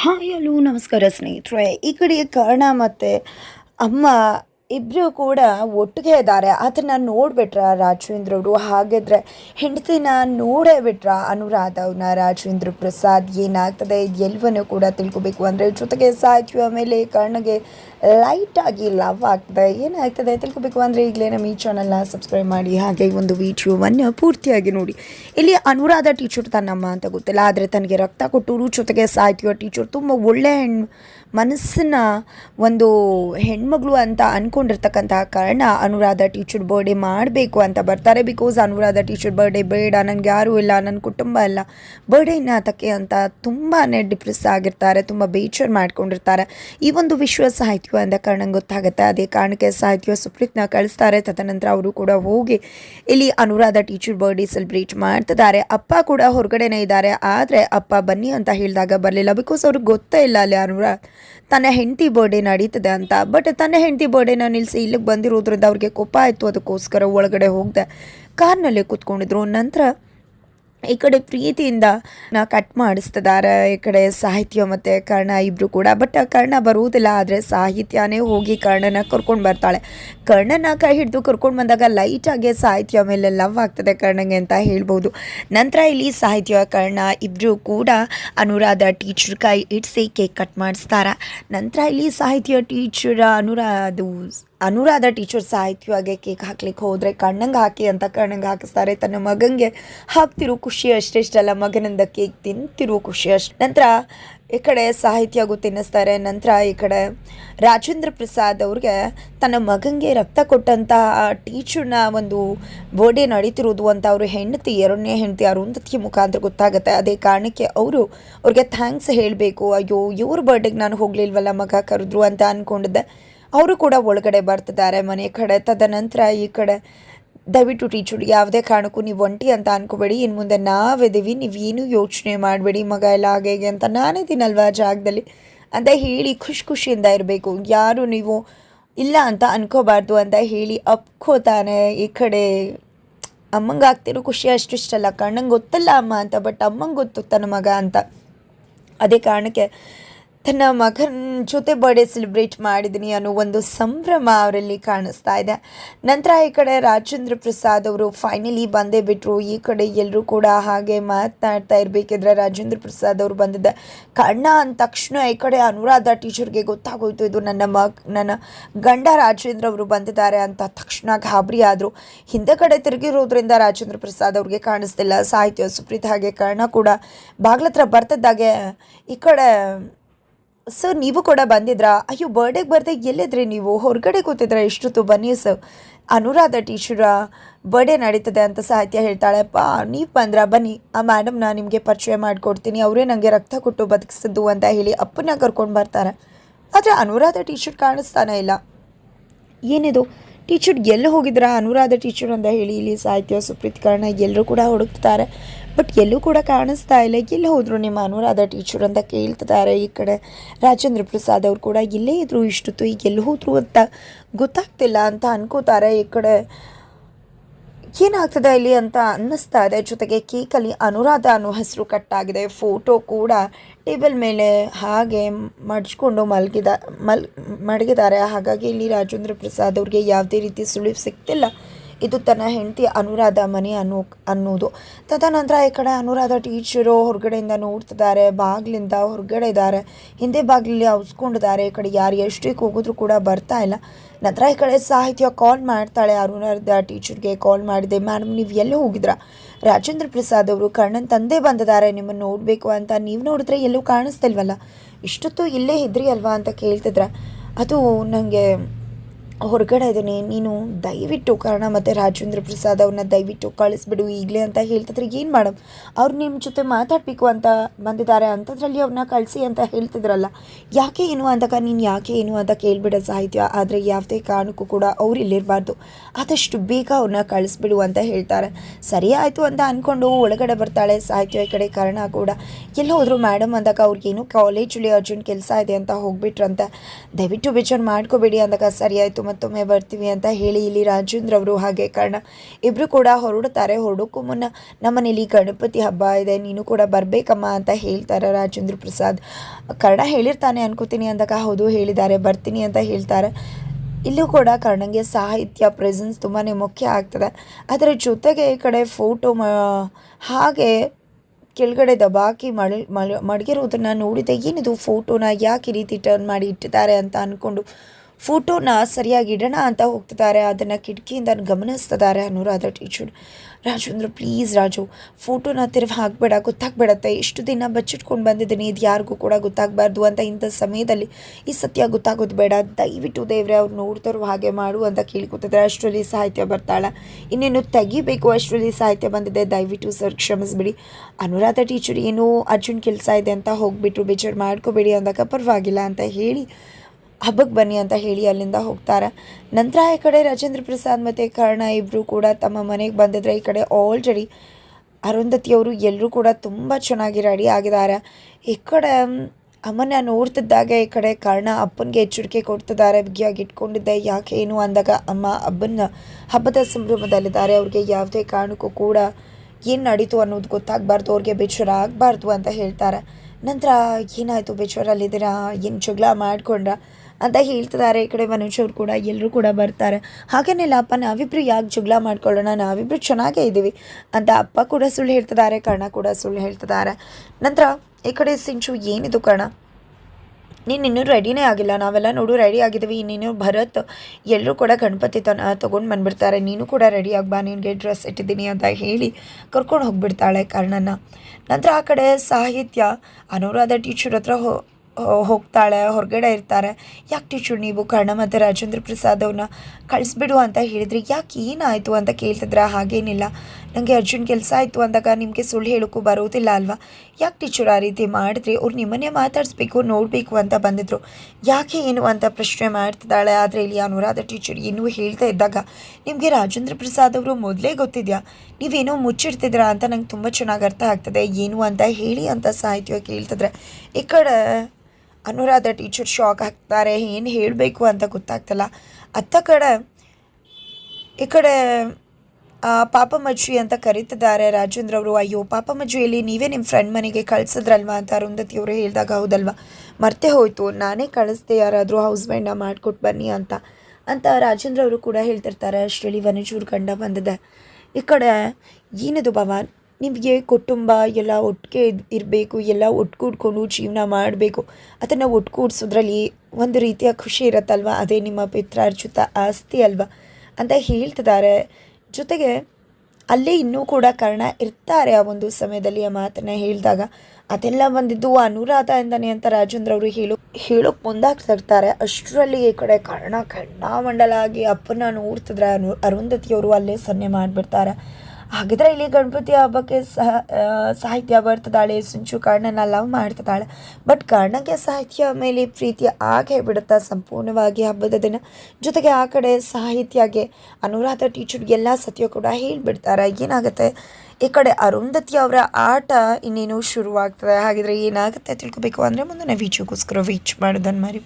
Hi hello ನಮಸ್ಕಾರ ಸ್ನೇಹಿತರೆ. ಈ ಕಡೆಯ ಕರ್ಣ ಮತ್ತು ಅಮ್ಮ ಇಬ್ಬರು ಕೂಡ ಒಟ್ಟಿಗೆ ಇದ್ದಾರೆ. ಅದನ್ನು ನೋಡಿಬಿಟ್ರ ರಾಜೇಂದ್ರ ಅವರು? ಹಾಗಿದ್ರೆ ಹೆಂಡತಿನ ನೋಡೇ ಬಿಟ್ರ ಅನುರಾಧ ಅವ್ರನ್ನ ರಾಘವೇಂದ್ರ ಪ್ರಸಾದ್ ಏನಾಗ್ತದೆ? ಎಲ್ಲವನ್ನೂ ಕೂಡ ತಿಳ್ಕೊಬೇಕು ಅಂದರೆ ಜೊತೆಗೆ ಸಾಹಿತ್ಯ ಮೇಲೆ ಕಣ್ಣಿಗೆ ಲೈಟಾಗಿ ಲವ್ ಆಗ್ತದೆ. ಏನಾಗ್ತದೆ ತಿಳ್ಕೊಬೇಕು ಅಂದರೆ ಈಗಲೇ ನಮ್ಮ ಈ ಚಾನಲ್ನ ಸಬ್ಸ್ಕ್ರೈಬ್ ಮಾಡಿ. ಹಾಗೆ ಒಂದು ವಿಡಿಯೋವನ್ನು ಪೂರ್ತಿಯಾಗಿ ನೋಡಿ. ಇಲ್ಲಿ ಅನುರಾಧ ಟೀಚರ್ ತನ್ನಮ್ಮ ಅಂತ ಗೊತ್ತಿಲ್ಲ. ಆದರೆ ತನಗೆ ರಕ್ತ ಕೊಟ್ಟರು ಜೊತೆಗೆ ಸಾಹಿತ್ಯ ಟೀಚರ್ ತುಂಬ ಒಳ್ಳೆ ಹೆಣ್ಣು ಮನಸ್ಸನ್ನ ಒಂದು ಹೆಣ್ಮಗಳು ಅಂತ ಅಂದ್ಕೊಂಡಿರ್ತಕ್ಕಂತಹ ಕಾರಣ ಅನುರಾಧ ಟೀಚರ್ ಬರ್ಡೇ ಮಾಡಬೇಕು ಅಂತ ಬರ್ತಾರೆ. ಬಿಕಾಸ್ ಅನುರಾಧ ಟೀಚರ್ ಬರ್ಡೇ ಬೇಡ ನನಗೆ ಯಾರೂ ಇಲ್ಲ ನನ್ನ ಕುಟುಂಬ ಇಲ್ಲ ಬರ್ಡೇ ಅದಕ್ಕೆ ಅಂತ ತುಂಬಾ ಡಿಪ್ರೆಸ್ ಆಗಿರ್ತಾರೆ, ತುಂಬ ಬೇಜಾರು ಮಾಡ್ಕೊಂಡಿರ್ತಾರೆ. ಈ ಒಂದು ವಿಶ್ವ ಸಾಹಿತ್ಯ ಅಂದ ಕಾರಣ ಗೊತ್ತಾಗುತ್ತೆ. ಅದೇ ಕಾರಣಕ್ಕೆ ಸಾಹಿತ್ಯ ಸುಪ್ರೀತ್ನ ಕಳಿಸ್ತಾರೆ. ತದನಂತರ ಅವರು ಕೂಡ ಹೋಗಿ ಇಲ್ಲಿ ಅನುರಾಧ ಟೀಚರ್ ಬರ್ಡೇ ಸೆಲೆಬ್ರೇಟ್ ಮಾಡ್ತಿದ್ದಾರೆ. ಅಪ್ಪ ಕೂಡ ಹೊರಗಡೆನೇ ಇದ್ದಾರೆ. ಆದರೆ ಅಪ್ಪ ಬನ್ನಿ ಅಂತ ಹೇಳಿದಾಗ ಬರಲಿಲ್ಲ. ಬಿಕಾಸ್ ಅವ್ರಿಗೆ ಗೊತ್ತೇ ಇಲ್ಲ ಅಲ್ಲಿ ಅನುರಾಧ ತನ್ನ ಹೆಂಡತಿ ಬರ್ಡೇ ನಡೀತದೆ ಅಂತ. ಬಟ್ ತನ್ನ ಹೆಂಡತಿ ಬರ್ಡೇನ ನಿಲ್ಲಿಸಿ ಇಲ್ಲಿಗೆ ಬಂದಿರೋದ್ರಿಂದ ಅವ್ರಿಗೆ ಕೋಪ ಆಯಿತು. ಅದಕ್ಕೋಸ್ಕರ ಒಳಗಡೆ ಹೋಗ್ದೆ ಕಾರ್ನಲ್ಲೇ ಕೂತ್ಕೊಂಡಿದ್ರು. ನಂತರ ಈ ಕಡೆ ಪ್ರೀತಿಯಿಂದ ನಾ ಕಟ್ ಮಾಡಿಸ್ತಿದ್ದಾರೆ, ಈ ಕಡೆ ಸಾಹಿತ್ಯ ಮತ್ತು ಕರ್ಣ ಇಬ್ಬರು ಕೂಡ. ಬಟ್ ಕರ್ಣ ಬರುವುದಿಲ್ಲ, ಆದರೆ ಸಾಹಿತ್ಯನೇ ಹೋಗಿ ಕರ್ಣನ ಕರ್ಕೊಂಡು ಬರ್ತಾಳೆ. ಕರ್ಣನ ಕೈ ಹಿಡಿದು ಕರ್ಕೊಂಡು ಬಂದಾಗ ಲೈಟಾಗಿ ಸಾಹಿತ್ಯ ಮೇಲೆ ಲವ್ ಆಗ್ತದೆ ಕರ್ಣಗೆ ಅಂತ ಹೇಳ್ಬೋದು. ನಂತರ ಇಲ್ಲಿ ಸಾಹಿತ್ಯ ಕರ್ಣ ಇಬ್ಬರು ಕೂಡ ಅನುರಾಧ ಟೀಚರ್ ಕೈ ಇಡಿಸಿ ಕೇಕ್ ಕಟ್ ಮಾಡಿಸ್ತಾರೆ. ನಂತರ ಇಲ್ಲಿ ಸಾಹಿತ್ಯ ಟೀಚರ್ ಅನುರಾಧ ಅನುರಾಧ ಟೀಚರ್ ಸಾಹಿತ್ಯವಾಗಿ ಕೇಕ್ ಹಾಕ್ಲಿಕ್ಕೆ ಹೋದರೆ ಕಣ್ಣಂಗೆ ಹಾಕಿ ಅಂತ ಕಣ್ಣಂಗೆ ಹಾಕಿಸ್ತಾರೆ. ತನ್ನ ಮಗನಿಗೆ ಹಾಕ್ತಿರೋ ಖುಷಿ ಅಷ್ಟೆಷ್ಟಲ್ಲ ಮಗನಿಂದ ಕೇಕ್ ತಿಂತಿರೋ ಖುಷಿ ಅಷ್ಟು. ನಂತರ ಈ ಕಡೆ ಸಾಹಿತ್ಯಗೂ ತಿನ್ನಿಸ್ತಾರೆ. ನಂತರ ಈ ಕಡೆ ರಾಜೇಂದ್ರ ಪ್ರಸಾದ್ ಅವ್ರಿಗೆ ತನ್ನ ಮಗನಿಗೆ ರಕ್ತ ಕೊಟ್ಟಂತಹ ಟೀಚರ್ನ ಒಂದು ಬರ್ಡೇ ನಡೀತಿರೋದು ಅಂತ ಅವರು ಹೆಂಡತಿ, ಎರಡನೇ ಹೆಂಡತಿ ಅರುಂಧತಿ ಮುಖಾಂತರ ಗೊತ್ತಾಗುತ್ತೆ. ಅದೇ ಕಾರಣಕ್ಕೆ ಅವರು ಅವ್ರಿಗೆ ಥ್ಯಾಂಕ್ಸ್ ಹೇಳಬೇಕು. ಅಯ್ಯೋ, ಇವ್ರ ಬರ್ಡೇಗೆ ನಾನು ಹೋಗಲಿಲ್ವಲ್ಲ ಮಗ ಕರೆದ್ರು ಅಂತ ಅಂದ್ಕೊಂಡಿದ್ದೆ ಅವರು ಕೂಡ ಒಳಗಡೆ ಬರ್ತಿದ್ದಾರೆ ಮನೆ ಕಡೆ. ತದನಂತರ ಈ ಕಡೆ, ದಯವಿಟ್ಟು ಟೀಚರ್, ಯಾವುದೇ ಕಾರಣಕ್ಕೂ ನೀವು ಒಂಟಿ ಅಂತ ಅನ್ಕೋಬೇಡಿ. ಇನ್ನು ಮುಂದೆ ನಾವಿದ್ದೀವಿ ನೀವೇನು ಯೋಚನೆ ಮಾಡಬೇಡಿ, ಮಗ ಎಲ್ಲ ಹಾಗೆ ಹೇಗೆ ಅಂತ ನಾನೇ ಆ ಜಾಗದಲ್ಲಿ. ಅಂತ ಹೇಳಿ ಖುಷಿ ಖುಷಿಯಿಂದ ಇರಬೇಕು. ಯಾರು ನೀವು ಇಲ್ಲ ಅಂತ ಅನ್ಕೋಬಾರ್ದು ಅಂತ ಹೇಳಿ ಅಪ್ಕೋತಾನೆ ಈ ಕಡೆ. ಅಮ್ಮಂಗೆ ಆಗ್ತಿರೋ ಖುಷಿ ಅಷ್ಟಿಷ್ಟಲ್ಲ ಕಣ್ಣಂಗೆ ಗೊತ್ತಲ್ಲ ಅಮ್ಮ ಅಂತ ಬಟ್ ಅಮ್ಮಂಗೆ ಗೊತ್ತು ತನ್ನ ಮಗ ಅಂತ. ಅದೇ ಕಾರಣಕ್ಕೆ ತನ್ನ ಮಗನ ಜೊತೆ ಬರ್ಡೇ ಸೆಲೆಬ್ರೇಟ್ ಮಾಡಿದ್ದೀನಿ ಅನ್ನೋ ಒಂದು ಸಂಭ್ರಮ ಅವರಲ್ಲಿ ಕಾಣಿಸ್ತಾ ಇದೆ. ನಂತರ ಈ ಕಡೆ ರಾಜೇಂದ್ರ ಪ್ರಸಾದ್ ಅವರು ಫೈನಲಿ ಬಂದೇ ಬಿಟ್ಟರು ಈ ಕಡೆ ಎಲ್ಲರೂ ಕೂಡ ಹಾಗೆ ಮಾತನಾಡ್ತಾ ಇರಬೇಕಿದ್ರೆ ರಾಜೇಂದ್ರ ಪ್ರಸಾದ್ ಅವರು ಬಂದಿದ್ದ ಕಣ್ಣ ಅಂದ ತಕ್ಷಣ ಈ ಕಡೆ ಅನುರಾಧ ಟೀಚರ್ಗೆ ಗೊತ್ತಾಗೋಯ್ತು. ಇದು ನನ್ನ ಮಗ, ನನ್ನ ಗಂಡ ರಾಜೇಂದ್ರ ಅವರು ಬಂದಿದ್ದಾರೆ ಅಂತ ತಕ್ಷಣ ಗಾಬರಿ ಆದರು. ಹಿಂದೆ ಕಡೆ ತಿರುಗಿರೋದ್ರಿಂದ ರಾಜೇಂದ್ರ ಪ್ರಸಾದ್ ಅವ್ರಿಗೆ ಕಾಣಿಸ್ತಿಲ್ಲ. ಸಾಹಿತ್ಯ ಸುಪ್ರೀತ್ ಹಾಗೆ ಕರ್ಣ ಕೂಡ ಬಾಗ್ಲತ್ರ ಬರ್ತಿದ್ದಾಗೆ. ಈ ಕಡೆ ಸರ್ ನೀವು ಕೂಡ ಬಂದಿದ್ರಾ? ಅಯ್ಯೋ ಬರ್ಡೇಗೆ ಬರ್ದೆ ಎಲ್ಲಿದ್ರಿ ನೀವು? ಹೊರಗಡೆ ಕೂತಿದ್ರ? ಇಷ್ಟೊತ್ತು ಬನ್ನಿ ಸರ್. ಅನುರಾಧ ಟೀಚರ ಬರ್ಡೇ ನಡೀತದೆ ಅಂತ ಸಾಹಿತ್ಯ ಹೇಳ್ತಾಳೆಪ್ಪ. ನೀವು ಬಂದ್ರ? ಬನ್ನಿ. ಆ ಮ್ಯಾಡಮ್ನ ನಿಮಗೆ ಪರಿಚಯ ಮಾಡಿಕೊಡ್ತೀನಿ. ಅವರೇ ನನಗೆ ರಕ್ತ ಕೊಟ್ಟು ಬದುಕಿಸಿದ್ದು ಅಂತ ಹೇಳಿ ಅಪ್ಪನ ಕರ್ಕೊಂಡು ಬರ್ತಾರೆ. ಆದರೆ ಅನುರಾಧ ಟೀಚರ್ ಕಾಣಿಸ್ತಾನೆ ಇಲ್ಲ. ಏನಿದು? ಟೀಚರ್ ಎಲ್ಲಿ ಹೋಗಿದ್ರಾ? ಅನುರಾಧ ಟೀಚರ್ ಅಂತ ಹೇಳಿ ಇಲ್ಲಿ ಸಾಹಿತ್ಯ ಸುಪ್ರೀತ್ ಕರ್ಣ ಎಲ್ಲರೂ ಕೂಡ ಹುಡುಕ್ತಾರೆ. ಬಟ್ ಎಲ್ಲೂ ಕೂಡ ಕಾಣಿಸ್ತಾ ಇಲ್ಲ. ಎಲ್ಲಿ ಹೋದರು ನಿಮ್ಮ ಅನುರಾಧ ಟೀಚರ್ ಅಂತ ಕೇಳ್ತಿದ್ದಾರೆ. ಈ ಕಡೆ ರಾಜೇಂದ್ರ ಪ್ರಸಾದ್ ಅವ್ರು ಕೂಡ ಇಲ್ಲೇ ಇದ್ರು ಇಷ್ಟೊತ್ತು. ಈಗ ಎಲ್ಲಿ ಹೋದ್ರು ಅಂತ ಗೊತ್ತಾಗ್ತಿಲ್ಲ ಅಂತ ಅನ್ಕೋತಾರೆ. ಈ ಕಡೆ ಏನಾಗ್ತದೆ ಇಲ್ಲಿ ಅಂತ ಅನ್ನಿಸ್ತಾ ಇದೆ. ಜೊತೆಗೆ ಕೇಕಲ್ಲಿ ಅನುರಾಧ ಅನ್ನೋ ಹೆಸರು ಕಟ್ಟಾಗಿದೆ ಫೋಟೋ ಕೂಡ ಟೇಬಲ್ ಮೇಲೆ ಹಾಗೆ ಮಡ್ಚ್ಕೊಂಡು ಮಲಗಿದ ಮಲ್ ಮಡಗಿದ್ದಾರೆ. ಹಾಗಾಗಿ ಇಲ್ಲಿ ರಾಜೇಂದ್ರ ಪ್ರಸಾದ್ ಅವ್ರಿಗೆ ಯಾವುದೇ ರೀತಿ ಸುಳಿವು ಸಿಗ್ತಿಲ್ಲ. ಇದು ತನ್ನ ಹೆಂಡತಿ ಅನುರಾಧ ಮನೆ ಅನ್ನೋ ಅನ್ನೋದು. ತದನಂತರ ಈ ಕಡೆ ಅನುರಾಧ ಟೀಚರು ಹೊರಗಡೆಯಿಂದ ನೋಡ್ತಿದ್ದಾರೆ, ಬಾಗಿಲಿಂದ ಹೊರಗಡೆ ಇದ್ದಾರೆ. ಹಿಂದೆ ಬಾಗಿಲಲ್ಲಿ ಅವಸ್ಕೊಂಡಿದ್ದಾರೆ ಈ ಕಡೆ ಯಾರು ಎಷ್ಟಕ್ಕೆ ಹೋಗಿದ್ರು ಕೂಡ ಬರ್ತಾ ಇಲ್ಲ. ನಂತರ ಈ ಕಡೆ ಸಾಹಿತ್ಯ ಕಾಲ್ ಮಾಡ್ತಾಳೆ ಅನುರಾಧ ಟೀಚರ್ಗೆ ಕಾಲ್ ಮಾಡಿದೆ ಮ್ಯಾಮ್ ನೀವು ಎಲ್ಲಿ ಹೋಗಿದ್ರಾ? ರಾಜೇಂದ್ರ ಪ್ರಸಾದ್ ಅವರು ಕಣ್ಣನ್ ತಂದೆ ಬಂದಿದ್ದಾರೆ, ನಿಮ್ಮನ್ನು ನೋಡಬೇಕು ಅಂತ ನೀವು ನೋಡಿದ್ರೆ ಎಲ್ಲೂ ಕಾಣಿಸ್ತಿಲ್ವಲ್ಲ ಇಷ್ಟೊತ್ತು ಇಲ್ಲೇ ಇದ್ರಿ ಅಲ್ವಾ? ಅಂತ ಕೇಳ್ತಿದ್ರೆ. ಅದು ನನಗೆ ಹೊರಗಡೆ ಇದ್ದೀನಿ ನೀನು ದಯವಿಟ್ಟು ಕಾರಣ ಮತ್ತು ರಾಜೇಂದ್ರ ಪ್ರಸಾದ್ ಅವ್ರನ್ನ ದಯವಿಟ್ಟು ಕಳಿಸ್ಬಿಡು, ಈಗಲೇ ಅಂತ ಹೇಳ್ತಿದ್ರೆ ಏನು ಮಾಡಮ್ ಅವ್ರು ನಿಮ್ಮ ಜೊತೆ ಮಾತಾಡಬೇಕು ಅಂತ ಬಂದಿದ್ದಾರೆ, ಅಂಥದ್ರಲ್ಲಿ ಅವ್ರನ್ನ ಕಳಿಸಿ ಅಂತ ಹೇಳ್ತಿದ್ರಲ್ಲ. ಯಾಕೆ ಏನು ಅಂದಾಗ, ನೀನು ಯಾಕೆ ಏನು ಅಂತ ಕೇಳಿಬಿಡ ಸಾಹಿತ್ಯ. ಆದರೆ ಯಾವುದೇ ಕಾರಣಕ್ಕೂ ಕೂಡ ಅವ್ರು ಇಲ್ಲಿರಬಾರ್ದು. ಆದಷ್ಟು ಬೇಗ ಅವ್ರನ್ನ ಕಳಿಸ್ಬಿಡು ಅಂತ ಹೇಳ್ತಾರೆ. ಸರಿ ಆಯಿತು ಅಂತ ಅಂದ್ಕೊಂಡು ಒಳಗಡೆ ಬರ್ತಾಳೆ ಸಾಹಿತ್ಯ ಈ ಕಡೆ ಕಾರಣ ಕೂಡ. ಎಲ್ಲ ಹೋದರೂ ಮೇಡಮ್ ಅಂದಾಗ, ಅವ್ರಿಗೇನು ಕಾಲೇಜಲ್ಲಿ ಅರ್ಜೆಂಟ್ ಕೆಲಸ ಇದೆ ಅಂತ ಹೋಗ್ಬಿಟ್ರಂತೆ. ದಯವಿಟ್ಟು ಬೇಜಾರು ಮಾಡ್ಕೋಬೇಡಿ ಅಂದಾಗ, ಸರಿ ಆಯಿತು ಮತ್ತೊಮ್ಮೆ ಬರ್ತೀವಿ ಅಂತ ಹೇಳಿ ಇಲ್ಲಿ ರಾಜೇಂದ್ರ ಅವರು ಹಾಗೆ ಕಾರಣ. ಇಬ್ಬರು ಕೂಡ ಹೊರಡುತ್ತಾರೆ, ಹೊರಡೋಕ್ಕೂ ಮುನ್ನ ನಮ್ಮನೇಲಿ ಗಣಪತಿ ಹಬ್ಬ ಇದೆ, ನೀನು ಕೂಡ ಬರಬೇಕಮ್ಮ ಅಂತ ಹೇಳ್ತಾರೆ ರಾಜೇಂದ್ರ ಪ್ರಸಾದ್. ಕರ್ಣ ಹೇಳಿರ್ತಾನೆ, ಅನ್ಕೋತೀನಿ ಅಂದಾಗ ಹೌದು ಹೇಳಿದ್ದಾರೆ, ಬರ್ತೀನಿ ಅಂತ ಹೇಳ್ತಾರೆ. ಇಲ್ಲೂ ಕೂಡ ಕರ್ಣಂಗೆ ಸಾಹಿತ್ಯ ಪ್ರೆಸೆನ್ಸ್ ತುಂಬಾ ಮುಖ್ಯ ಆಗ್ತದೆ. ಅದರ ಜೊತೆಗೆ ಈ ಕಡೆ ಫೋಟೋ ಮ, ಹಾಗೆ ಕೆಳಗಡೆ ದಬಾಕಿ ಮಳ ಮಳ ಮಡಗಿರೋದನ್ನು ನೋಡಿದೆ. ಏನಿದು ಫೋಟೋನ ಯಾಕೆ ಈ ರೀತಿ ಟರ್ನ್ ಮಾಡಿ ಇಟ್ಟಿದ್ದಾರೆ ಅಂತ ಅಂದ್ಕೊಂಡು ಫೋಟೋನ ಸರಿಯಾಗಿ ಇಡೋಣ ಅಂತ ಹೋಗ್ತಿದ್ದಾರೆ. ಅದನ್ನು ಕಿಟಕಿಯಿಂದ ಗಮನಿಸ್ತಿದ್ದಾರೆ ಅನುರಾಧ ಟೀಚರ್. ರಾಜೇಂದ್ರ ಪ್ಲೀಸ್ ರಾಜು, ಫೋಟೋನ ತಿರುಗಿ ಹಾಕಬೇಡ, ಗೊತ್ತಾಗ್ಬೇಡತ್ತೆ. ಇಷ್ಟು ದಿನ ಬಚ್ಚಿಟ್ಕೊಂಡು ಬಂದಿದ್ದೀನಿ. ಇದು ಯಾರಿಗೂ ಕೂಡ ಗೊತ್ತಾಗಬಾರ್ದು ಅಂತ ಇಂಥ ಸಮಯದಲ್ಲಿ ಈ ಸತ್ಯ ಗೊತ್ತಾಗೋದು ಬೇಡ. ದಯವಿಟ್ಟು ದೇವ್ರೆ, ಅವ್ರು ನೋಡ್ತಾರೋ ಹಾಗೆ ಮಾಡು ಅಂತ ಕೇಳ್ಕೊತಿದ್ದಾರೆ. ಅಷ್ಟರಲ್ಲಿ ಸಾಹಿತ್ಯ ಬರ್ತಾಳೆ. ಇನ್ನೇನು ತೆಗಿಬೇಕು, ಅಷ್ಟರಲ್ಲಿ ಸಾಹಿತ್ಯ ಬಂದಿದೆ. ದಯವಿಟ್ಟು ಸರ್, ಕ್ಷಮಿಸ್ಬಿಡಿ. ಅನುರಾಧ ಟೀಚರ್, ಏನೋ ಅರ್ಜುನ್ ಕೆಲಸ ಇದೆ ಅಂತ ಹೋಗಿಬಿಟ್ರು. ಬೇಜಾರು ಮಾಡ್ಕೋಬೇಡಿ ಅಂದಾಗ ಪರವಾಗಿಲ್ಲ ಅಂತ ಹೇಳಿ ಹಬ್ಬಕ್ಕೆ ಬನ್ನಿ ಅಂತ ಹೇಳಿ ಅಲ್ಲಿಂದ ಹೋಗ್ತಾರೆ. ನಂತರ ಈ ಕಡೆ ರಾಜೇಂದ್ರ ಪ್ರಸಾದ್ ಮತ್ತು ಕರ್ಣ ಇಬ್ಬರು ಕೂಡ ತಮ್ಮ ಮನೆಗೆ ಬಂದಿದ್ರೆ ಈ ಕಡೆ ಆಲ್ರೆಡಿ ಅರುಂಧತಿಯವರು ಎಲ್ಲರೂ ಕೂಡ ತುಂಬ ಚೆನ್ನಾಗಿ ರೆಡಿ ಆಗಿದ್ದಾರೆ. ಈ ಕಡೆ ಅಮ್ಮನ ನೋಡ್ತಿದ್ದಾಗ ಈ ಕಡೆ ಕರ್ಣ ಅಪ್ಪನಿಗೆ ಎಚ್ಚರಿಕೆ ಕೊಡ್ತಿದ್ದಾರೆ. ಬಿಗಿಯಾಗಿ ಇಟ್ಕೊಂಡಿದ್ದೆ, ಯಾಕೆ ಏನು ಅಂದಾಗ ಅಮ್ಮ ಅಬ್ಬನ ಹಬ್ಬದ ಸಂಭ್ರಮದಲ್ಲಿದ್ದಾರೆ. ಅವ್ರಿಗೆ ಯಾವುದೇ ಕಾರಣಕ್ಕೂ ಕೂಡ ಏನು ನಡೀತು ಅನ್ನೋದು ಗೊತ್ತಾಗಬಾರ್ದು. ಅವ್ರಿಗೆ ಬೇಜಾರ ಆಗಬಾರ್ದು ಅಂತ ಹೇಳ್ತಾರೆ. ನಂತರ, ಏನಾಯಿತು? ಬೇಜಾರಲ್ಲಿದ್ದೀರಾ? ಏನು ಜಗಳ ಮಾಡ್ಕೊಂಡ್ರ? ಅಂತ ಹೇಳ್ತಿದ್ದಾರೆ. ಈ ಕಡೆ ಮನುಷ್ಯ ಕೂಡ ಎಲ್ಲರೂ ಕೂಡ ಬರ್ತಾರೆ. ಹಾಗೇನಿಲ್ಲ ಅಪ್ಪ ನಾವಿಬ್ಬರು ಯಾಕೆ ಜಗಳ ಮಾಡ್ಕೊಳ್ಳೋಣ? ನಾವಿಬ್ರು ಚೆನ್ನಾಗೇ ಇದ್ದೀವಿ ಅಂತ ಅಪ್ಪ ಕೂಡ ಸುಳ್ಳು ಹೇಳ್ತಿದ್ದಾರೆ, ಕರ್ಣ ಕೂಡ ಸುಳ್ಳು ಹೇಳ್ತಿದ್ದಾರೆ. ನಂತರ, ಈ ಕಡೆ ಸಿಂಚು, ಏನಿದು ಕರ್ಣ? ನೀನು ಇನ್ನೂ ರೆಡಿನೇ ಆಗಿಲ್ಲ. ನಾವೆಲ್ಲ ನೋಡು ರೆಡಿ ಆಗಿದ್ದೀವಿ ಇನ್ನೇನು ಭರತ್ ಎಲ್ಲರೂ ಕೂಡ ಗಣಪತಿ ತನ, ತೊಗೊಂಡು ಬಂದುಬಿಡ್ತಾರೆ. ನೀನು ಕೂಡ ರೆಡಿ ಬಾ. ನಿನಗೆ ಡ್ರೆಸ್ ಇಟ್ಟಿದ್ದೀನಿ ಅಂತ ಹೇಳಿ ಕರ್ಕೊಂಡು ಹೋಗ್ಬಿಡ್ತಾಳೆ ಕರ್ಣನ ನಂತರ ಆ ಕಡೆ ಸಾಹಿತ್ಯ, ಅನುರಾಧ ಟೀಚರ್ ಹತ್ರ ಹೋ- ಹೋಗ್ತಾಳೆ, ಹೊರಗಡೆ ಇರ್ತಾರೆ. ಯಾಕೆ ಟೀಚರ್ ನೀವು ಕರ್ಣ ಮತ್ತು ರಾಜೇಂದ್ರ ಪ್ರಸಾದ್ ಅವ್ರನ್ನ ಕಳಿಸ್ಬಿಡು ಅಂತ ಹೇಳಿದ್ರಿ? ಯಾಕೆ ಏನಾಯಿತು ಅಂತ ಕೇಳ್ತಿದ್ರ? ಹಾಗೇನಿಲ್ಲ. ನನಗೆ ಅರ್ಜುನ್ ಕೆಲಸ ಆಯಿತು ಅಂದಾಗ ನಿಮಗೆ ಸುಳ್ಳು ಹೇಳೋಕ್ಕೂ ಬರೋದಿಲ್ಲ ಅಲ್ವಾ? ಯಾಕೆ ಟೀಚರ್ ಆ ರೀತಿ ಮಾಡಿದ್ರಿ? ಅವ್ರು ನಿಮ್ಮನ್ನೇ ಮಾತಾಡಿಸ್ಬೇಕು, ನೋಡಬೇಕು ಅಂತ ಬಂದಿದ್ರು. ಯಾಕೆ ಏನು ಅಂತ ಪ್ರಶ್ನೆ ಮಾಡ್ತಿದ್ದಾಳೆ. ಆದರೆ ಇಲ್ಲಿ ಅನುರಾಧ ಟೀಚರ್ ಏನೂ ಹೇಳ್ತಾ ಇದ್ದಾಗ, ನಿಮಗೆ ರಾಜೇಂದ್ರ ಪ್ರಸಾದ್ ಅವರು ಮೊದಲೇ ಗೊತ್ತಿದೆಯಾ? ನೀವೇನೋ ಮುಚ್ಚಿಡ್ತಿದ್ದೀರಾ ಅಂತ ನಂಗೆ ತುಂಬ ಚೆನ್ನಾಗಿ ಅರ್ಥ ಆಗ್ತದೆ. ಏನು ಅಂತ ಹೇಳಿ ಅಂತ ಸಾಹಿತ್ಯ ಕೇಳ್ತಿದ್ರೆ. ಈ ಕಡೆ ಅನುರಾಧ ಟೀಚರ್ ಶಾಕ್ ಆಗ್ತಾರೆ, ಏನು ಹೇಳಬೇಕು ಅಂತ ಗೊತ್ತಾಗ್ತಲ್ಲ. ಅತ್ತ ಕಡೆ, ಈ ಕಡೆ ಪಾಪ ಪಾಪಮಜ್ಜಿ ಅಂತ ಕರೀತಿದ್ದಾರೆ ರಾಜೇಂದ್ರ ಅವರು. ಅಯ್ಯೋ ಪಾಪಮಜ್ಜಿಯಲ್ಲಿ ನೀವೇ ನಿಮ್ಮ ಫ್ರೆಂಡ್ ಮನೆಗೆ ಕಳ್ಸಿದ್ರಲ್ವಾ ಅಂತ ಅರುಂಧತಿ ಅವರು ಹೇಳಿದಾಗ ಹೌದಲ್ವಾ? ಮರ್ತೆ ಹೋಯ್ತು, ನಾನೇ ಕಳಿಸ್ದೆ ಯಾರಾದರೂ ಹೌಸ್ಬೆಂಡ್ನ ಮಾಡ್ಕೊಟ್ಟು ಬನ್ನಿ ಅಂತ. ಅಂತ ರಾಜೇಂದ್ರ ಅವರು ಕೂಡ ಹೇಳ್ತಿರ್ತಾರೆ, ಅಷ್ಟರಲ್ಲಿ ವನಜೂರು ಗಂಡ ಬಂದಿದೆ. ಈ ಕಡೆ, ಏನಿದು ಭವಾನ್? ನಿಮಗೆ ಕುಟುಂಬ ಎಲ್ಲ ಒಟ್ಟಿಗೆ ಇರಬೇಕು, ಎಲ್ಲ ಒಟ್ಟುಗೂಡ್ಕೊಂಡು ಜೀವನ ಮಾಡಬೇಕು. ಅದನ್ನು ಒಟ್ಟುಗೂಡ್ಸೋದ್ರಲ್ಲಿ ಒಂದು ರೀತಿಯ ಖುಷಿ ಇರುತ್ತಲ್ವ? ಅದೇ ನಿಮ್ಮ ಪಿತ್ರಾರ್ಜಿತ ಆಸ್ತಿ ಅಲ್ವಾ? ಅಂತ ಹೇಳ್ತಿದ್ದಾರೆ. ಜೊತೆಗೆ ಅಲ್ಲೇ ಇನ್ನೂ ಕೂಡ ಕಾರಣ ಇರ್ತಾರೆ ಆ ಒಂದು ಸಮಯದಲ್ಲಿ ಆ ಮಾತನ್ನು ಹೇಳಿದಾಗ. ಅದೆಲ್ಲ ಬಂದಿದ್ದು ಅನುರಾಧದಿಂದನೇ ಅಂತ ರಾಜೇಂದ್ರ ಅವರು ಹೇಳೋ, ಹೇಳೋಕೆ ಮುಂದಾಗ್ತಿರ್ತಾರೆ ಅಷ್ಟರಲ್ಲಿ ಈ ಕಡೆ ಕರ್ಣ ಕಣ್ಣಾಮಂಡಲ ಆಗಿ ಅಪ್ಪನ ನೋಡ್ತಿದ್ರೆ ಅನು ಅರುಂಧತಿಯವರು ಅಲ್ಲೇ ಸನ್ನೆ ಮಾಡಿಬಿಡ್ತಾರೆ. ಹಾಗಿದ್ರೆ ಇಲ್ಲಿ ಗಣಪತಿ ಹಬ್ಬಕ್ಕೆ ಸಹ ಸಾಹಿತ್ಯ ಬರ್ತದಾಳೆ, ಸುಂಚು ಕರ್ಣನ ಲವ್ ಮಾಡ್ತಿದ್ದಾಳೆ ಬಟ್ ಕರ್ಣಗೆ ಸಾಹಿತ್ಯ ಮೇಲೆ ಪ್ರೀತಿ ಆಗೇ ಬಿಡುತ್ತಾ ಸಂಪೂರ್ಣವಾಗಿ ಹಬ್ಬದ ದಿನ. ಜೊತೆಗೆ ಆ ಕಡೆ ಸಾಹಿತ್ಯಗೆ ಅನುರಾಧ ಟೀಚರ್ಗೆ ಎಲ್ಲ ಸತ್ಯ ಕೂಡ ಹೇಳಿಬಿಡ್ತಾರೆ, ಏನಾಗುತ್ತೆ? ಈ ಕಡೆ ಅರುಂಧತಿ ಅವರ ಆಟ ಇನ್ನೇನು ಶುರುವಾಗ್ತದೆ? ಹಾಗಿದ್ರೆ ಏನಾಗುತ್ತೆ ತಿಳ್ಕೊಬೇಕು ಅಂದರೆ ಮುಂದೆ ನಾವು ವೀಚೋಗೋಸ್ಕರ ವೀಚ್ ಮಾಡೋದನ್ನು ಮರಿ